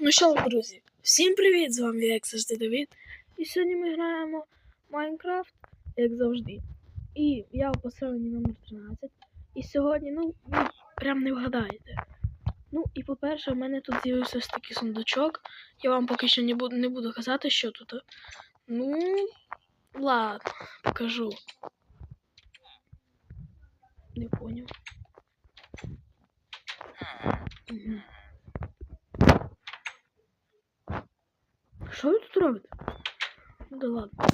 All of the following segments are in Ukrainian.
Ну що, друзі, всім привіт! З вами як завжди Давід. І сьогодні ми граємо в Майнкрафт, як завжди. І я у поселенні номер 13. І сьогодні, ну, ви прям не вгадаєте. Ну, і по-перше, в мене тут з'явився ось такий сундучок. Я вам поки що не буду, не буду казати, що тут. Ну, ладно, покажу. Не поняв. Угу. Що ви тут робите? Да ладно.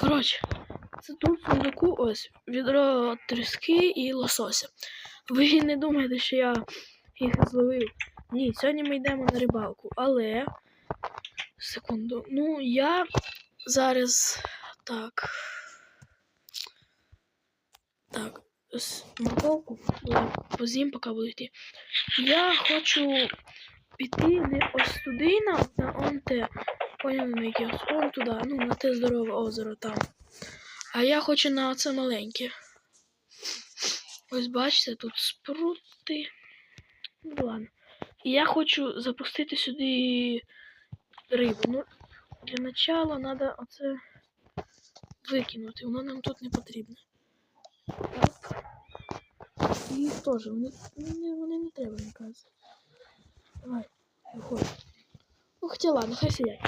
Коротше, це тут в сундуку ось відро тріски і лосося. Ви не думаєте, що я їх зловив. Ні, сьогодні ми йдемо на рибалку, але. Секунду. Ну, я зараз так. Так, ось морковку позім, поки буду йти. Я хочу піти не ось туди, на, на он те. Поняли? Он туди, ну, на те здорове озеро там. А я хочу на це маленьке. Ось бачите, тут спрути. Ну ладно. І я хочу запустити сюди рибу. Ну, для начала треба оце викинути. Воно нам тут не потрібно. Так. І теж, вони, вони, вони не треба, мені кажеться. Давай, Ну, хоча ладно, хай сидять.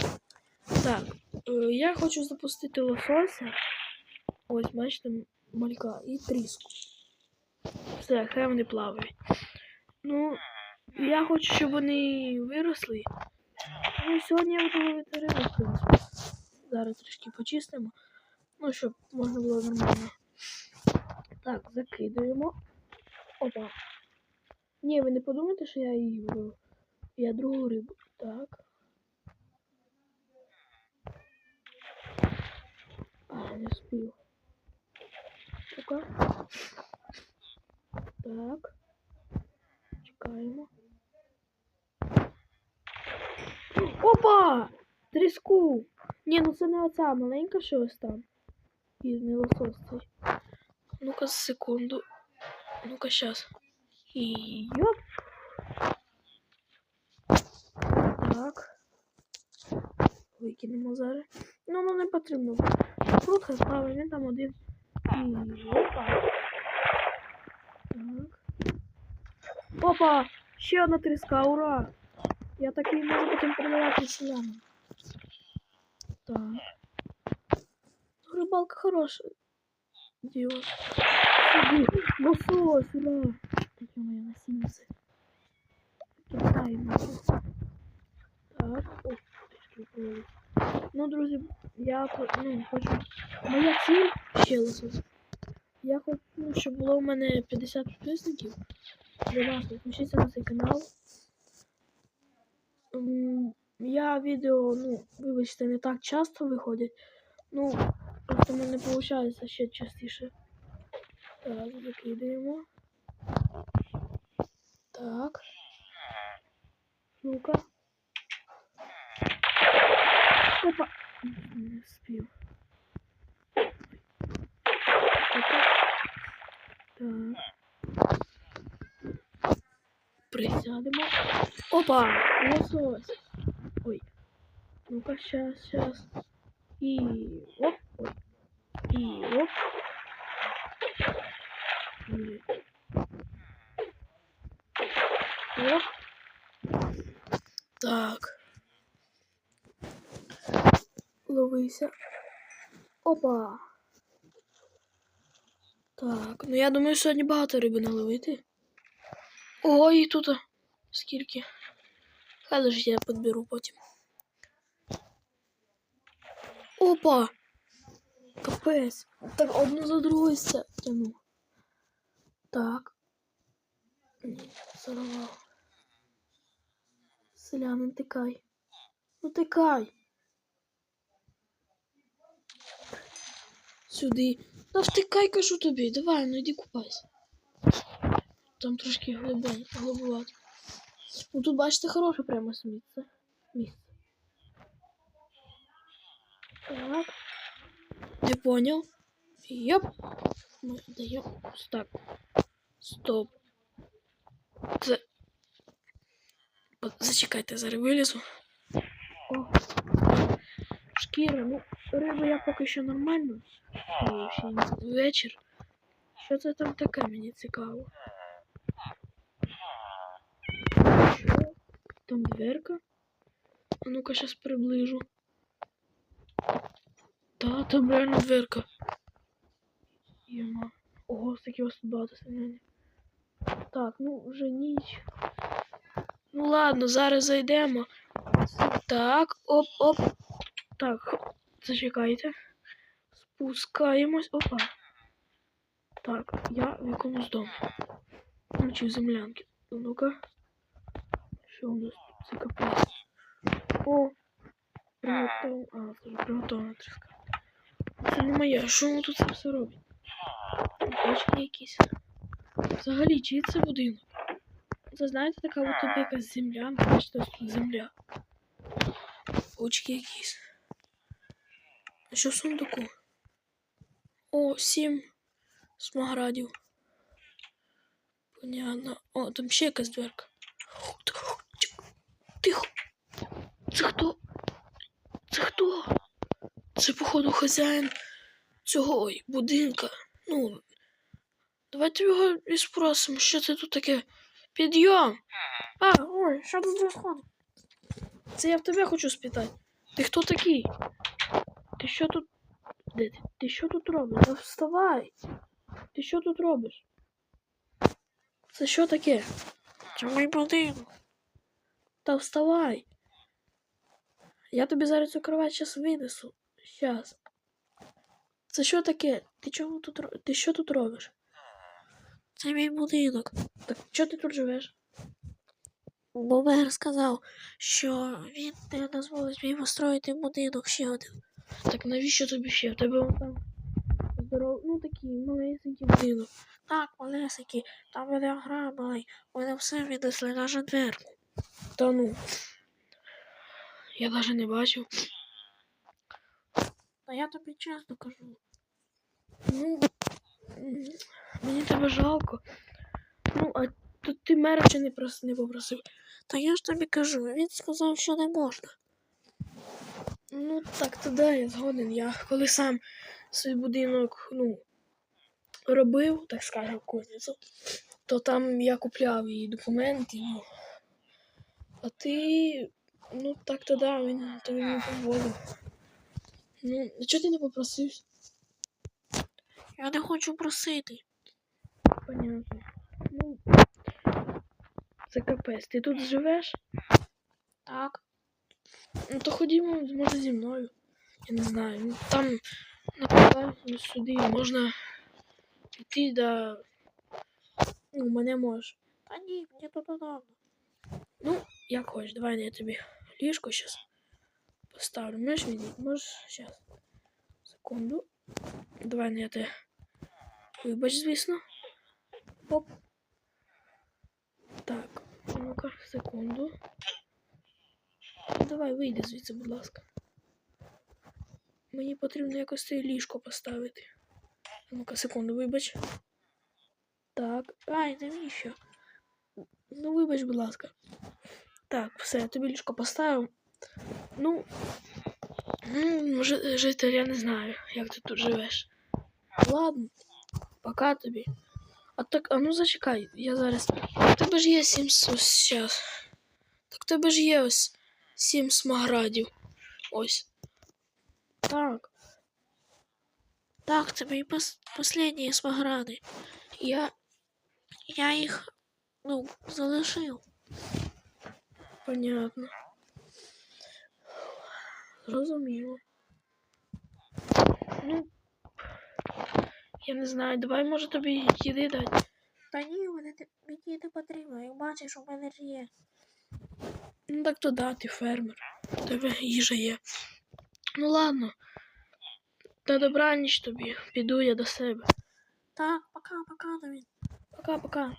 Так, е, я хочу запустити лосося. Ось, бачите, малька і тріску. Все, хай вони плавають. Ну, я хочу, щоб вони виросли. Ну, сьогодні я буду ловити рибу, в принципі. Зараз трішки почистимо. Ну, щоб можна було нормально. Так, закидаємо. Опа. Ні, ви не подумайте, що я її вбив. Я другу рибу. Так. А, не спів. Ну-ка. Так. Чекаємо. Опа! Тріску! Ні, ну це не оця маленька, що ось там. І не лосось цей. Ну-ка, секунду. Ну-ка, щас. І йоп. Викинемо зараз. Ну, ну не потрібно. Тут хай він там один. І опа. Так. Опа! Ще одна тріска, ура! Я так такий можу потім продавати селянам. Так. Рибалка хороша. Діло. Сюди. Лосось, ура! Таке моє насіння. Кидаємо. Так, о, Ну, друзі, я ну, хочу. Моя ціль ще лосось. Я хочу, ну, щоб було у мене 50 підписників. Будь ласка, підпишіться на цей канал. Я відео, ну, вибачте, не так часто виходять. Ну, просто в мене виходить ще частіше. Так, закидаємо. Так. Ну-ка. Опа. Не. Опа. Так. Присядемо. Опа! Лосось. Ой. Ну-ка, сейчас, сейчас. И оп, ой. И оп. И оп. Так. Ловися. Опа. Так, ну я думаю, сьогодні багато риби наловити. Ой, і тут скільки. Хай лише я підберу потім. Опа! Капець. Так одну за другою тяну. Так. Ні, зарвав. Селянин, тикай. Ну тикай. Сюди. Та втикай, кажу тобі. Давай, ну йди купайся. Там трошки глибувати. Ну тут бачите хороше прямо місце. Місце. Так. Я понял. Йоп. Мы даем. Так. Стоп. Це. Зачекайте, зараз вилізу. О, шкіра, ну, риба я поки що нормально. Вечір. Що це там таке, мені цікаво. Що? Там дверка? А ну-ка, щас приближу. Та, там реально дверка. Єма. Ого, скільки вас тут багато сильно. Так, ну вже ніч. Ну ладно, зараз зайдемо. Так, оп, оп. Так, зачекайте. Спускаємось. Опа. Так, я в якомусь домі. Ну, чи в землянки. Ну-ка. Що у нас тут? Капець. О! Приготовлено. А, це вже тріска. Це не моє. Що воно тут це все робить? Бачки якісь. Взагалі, чий це будинок? Це знаєте, така от тобі якась землянка, бачите, тут земля. Очки якісь. А що в сундуку? О, сім смаградів. Понятно. О, там ще якась дверка. Тихо. Це хто? Це хто? Це, походу, хазяїн цього будинка. Ну, давайте його і спросимо, що це тут таке. Підйом! А, ой, що тут розходить? Це я в тебе хочу спитати. Ти хто такий? Ти що тут. Де ти? Ти що тут робиш? Та вставай! Ти що тут робиш? Це що таке? Це мій будинок. Та вставай. Я тобі зараз цю кровать зараз винесу. Щас. Це що таке? Ти чому тут Ти що тут робиш? Це мій будинок. Так що ти тут живеш? Бо мер сказав, що він не дозволить мені построїти будинок ще один. Так навіщо тобі ще? В тебе вон там здоров... ну такий малесенький будинок. Так, малесенький, там мене ограбили, мене все віднесли на дверку. Та ну. Я навіть не бачив. Та я тобі чесно кажу. Ну, мені тебе жалко. Ну, а тут ти мера чи не просто не попросив. Та я ж тобі кажу, він сказав, що не можна. Ну, так то да, я згоден. Я коли сам свій будинок, ну, робив, так скажемо, кузницю, то там я купляв її документи, ну. А ти, ну так то да, він тобі не дозволив. Ну, чого ти не попросив? Я не хочу просити. Понятно. Ну, це капець. Ти тут живеш? Так. Ну то ходімо, може, зі мною. Я не знаю. Ну, там напевно сюди можна піти да. Ну, мене можеш. Та ні, мені тут удобно. Ну, як хочеш, давай я тобі ліжко зараз поставлю. Можеш мені? Можеш зараз. Секунду. Давай я тебе. Вибач, звісно. Оп. Так, ну-ка, секунду. Давай вийди звідси, будь ласка. Мені потрібно якось це ліжко поставити. Ну-ка, секунду, вибач. Так. Ай, навіщо? Ну, вибач, будь ласка. Так, все, я тобі ліжко поставив. Ну. Ну, житель, я не знаю, як ти тут живеш. Ладно, пока тобі. А так, а ну зачекай, я зараз. У тебе ж є сім ось зараз. Так тебе ж є ось сім смаградів. Ось. Так. Так, це мої пос останні смагради. Я. Я їх, ну, залишив. Понятно. Зрозуміло. Ну, я не знаю, давай може тобі їди дати. Та ні, мені не потрібно. Як бачиш, у мене ж є. Ну так то да, ти фермер. Тебе їжа є. Ну ладно. Та добраніч тобі. Піду я до себе. Так. Пока-пока.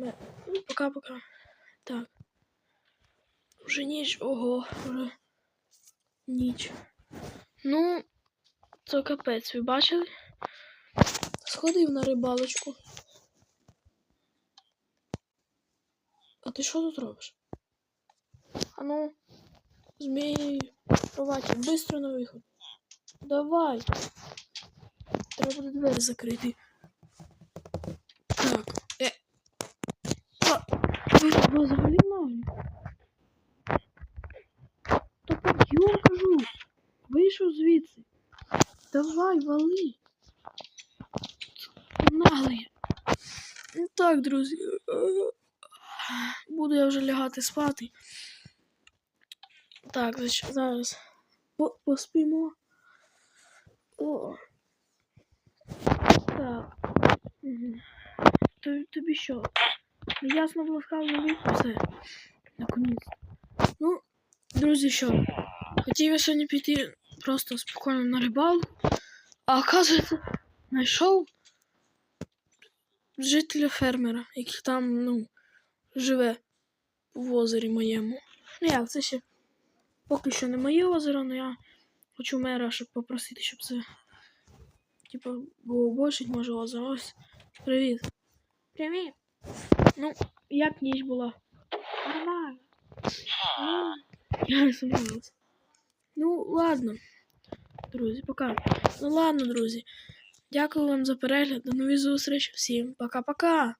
Е, ну, Пока-пока. Так. Вже ніч, ого, вже ніч. Ну, це капець, ви бачили? Сходив на рибалочку. А ти що тут робиш? А ну, змій, кроваті, быстро на виход. Давай. Треба буде двері закрити. Так. Е. А, ви, ви взагалі наглі. Та підйом, кажу. Вийшов звідси. Давай, вали. Наглий. Ну так, друзі. Буду я вже лягати спати. Так, зараз по- поспимо. О. Так. Тобі, тобі що? Ясно було сказано вийти все. Наконець. Ну, друзі, що? Хотів я сьогодні піти просто спокійно на рибалку, а оказується, знайшов жителя фермера, який там, ну, живе в озері моєму. Ну як, це ще поки що не моє озеро, але я хочу мера, щоб попросити, щоб це. Типа, було більше, може, озеро. Ось. Привіт. Привіт. Ну, як ніч була? Нормально. Ну, Я не сумнівався. Ну, ладно. Друзі, пока. Ну ладно, друзі. Дякую вам за перегляд. До нових зустріч. Всім пока-пока.